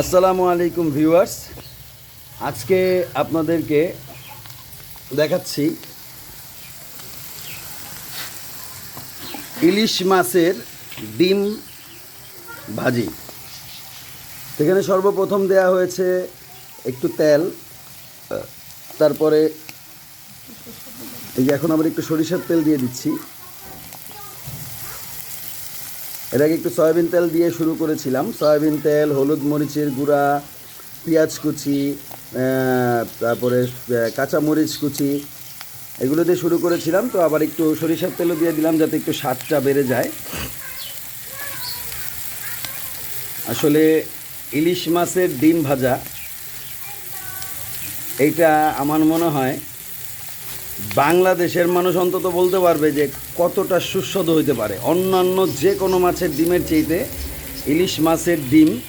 আসসালামু আলাইকুম ভিউয়ার্স। আজকে আপনাদেরকে দেখাচ্ছি ইলিশ মাছের ডিম ভাজি। সেখানে সর্বপ্রথম দেয়া হয়েছে একটু তেল তারপরে এই যে এখন আবার একটু সরিষার তেল দিয়ে দিচ্ছি। আগে একটু সয়াবিন তেল দিয়ে শুরু করেছিলাম। সয়াবিন তেল, হলুদ মরিচের গুঁড়া, পেঁয়াজ কুচি তারপরে কাঁচা মরিচ কুচি, এগুলো দিয়ে শুরু করেছিলাম। তো আবার একটু সরিষার তেলও দিয়ে দিলাম যাতে একটু স্বাদটা বেড়ে যায়। আসলে ইলিশ মাছের ডিম ভাজা, এইটা আমার মনে হয় বাংলাদেশের মানুষ অন্তত বলতে পারবে যে কতটা সুস্বাদু হইতে পারে। অন্যান্য যে কোনো মাছের ডিমের চেয়েতে ইলিশ মাছের ডিম,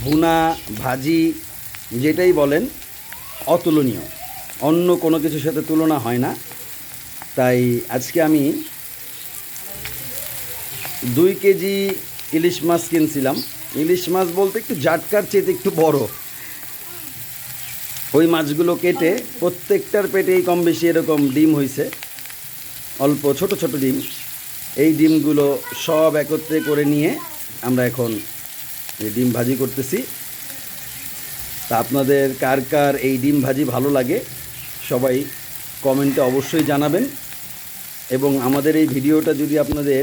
ভুনা, ভাজি, যেটাই বলেন, অতুলনীয়। অন্য কোনো কিছুর সাথে তুলনা হয় না। তাই আজকে আমি দুই কেজি ইলিশ মাছ কিনছিলাম। ইলিশ মাছ বলতে একটু জাটকার চেয়ে একটু বড়। ওই মাছগুলো কেটে প্রত্যেকটার পেটেই কম বেশি এরকম ডিম হয়েছে অল্প ছোট ছোট ডিম। এই ডিমগুলো সব একত্রে করে নিয়ে আমরা এখন ডিম ভাজি করতেছি, তা আপনাদের কার কার এই ডিম ভাজি ভালো লাগে সবাই কমেন্টে অবশ্যই জানাবেন। এবং আমাদের এই ভিডিওটা যদি আপনাদের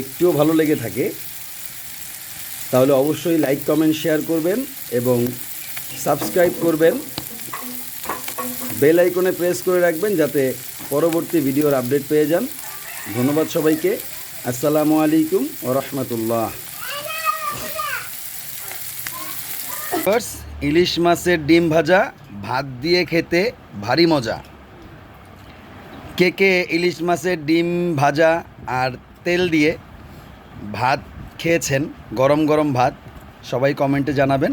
একটুও ভালো লেগে থাকে, তাহলে অবশ্যই লাইক, কমেন্ট, শেয়ার করবেন এবং সাবস্ক্রাইব করবেন। বেল আইকনে প্রেস করে রাখবেন যাতে পরবর্তী ভিডিওর আপডেট পেয়ে যান। ধন্যবাদ সবাইকে। আসসালামু আলাইকুম ও রহমতুল্লাহ। ইলিশ মাছের ডিম ভাজা, ভাত দিয়ে খেতে ভারী মজা। কে কে ইলিশ মাছের ডিম ভাজা আর তেল দিয়ে ভাত খেয়েছেন, গরম গরম ভাত, সবাই কমেন্টে জানাবেন।